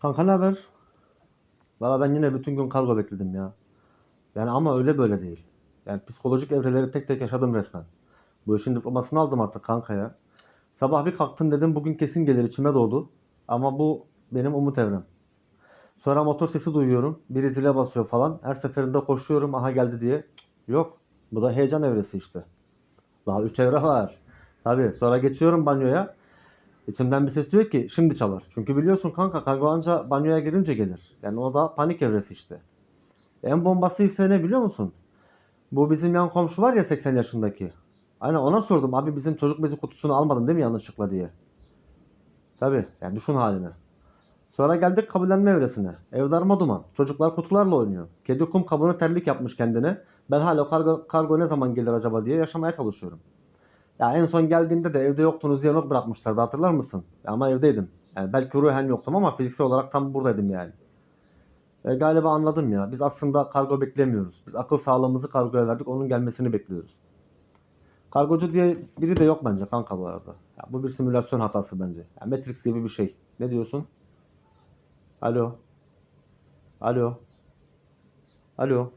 Kanka ne haber? Valla ben yine bütün gün kargo bekledim ya. Yani ama öyle böyle değil. Yani psikolojik evreleri tek tek yaşadım resmen. Bu işin diplomasını aldım artık kanka ya. Sabah bir kalktım dedim bugün kesin gelir içime doğdu. Ama bu benim umut evrem. Sonra motor sesi duyuyorum. Biri zile basıyor falan. Her seferinde koşuyorum aha geldi diye. Yok. Bu da heyecan evresi işte. Daha 3 evre var. Tabii. Sonra geçiyorum banyoya. İçimden bir ses diyor ki şimdi çalar. Çünkü biliyorsun kanka kargo anca banyoya girince gelir. Yani o da panik evresi işte. En bombası ise ne biliyor musun? Bu bizim yan komşu var ya 80 yaşındaki. Aynen ona sordum abi bizim çocuk bezi kutusunu almadın değil mi yanlışlıkla diye. Tabii yani düşün halini. Sonra geldik kabullenme evresine. Ev darma duman. Çocuklar kutularla oynuyor. Kedi kum kabını terlik yapmış kendine. Ben hala kargo, kargo ne zaman gelir acaba diye yaşamaya çalışıyorum. Ya en son geldiğinde de evde yoktunuz diye not bırakmışlardı hatırlar mısın? Ama evdeydim. Yani belki ruhen yoktum ama fiziksel olarak tam buradaydım yani. E, galiba anladım ya. Biz aslında kargo beklemiyoruz. Biz akıl sağlığımızı kargoya verdik. Onun gelmesini bekliyoruz. Kargocu diye biri de yok bence kanka bu arada. Ya, bu bir simülasyon hatası bence. Ya, Matrix gibi bir şey. Ne diyorsun? Alo. Alo. Alo.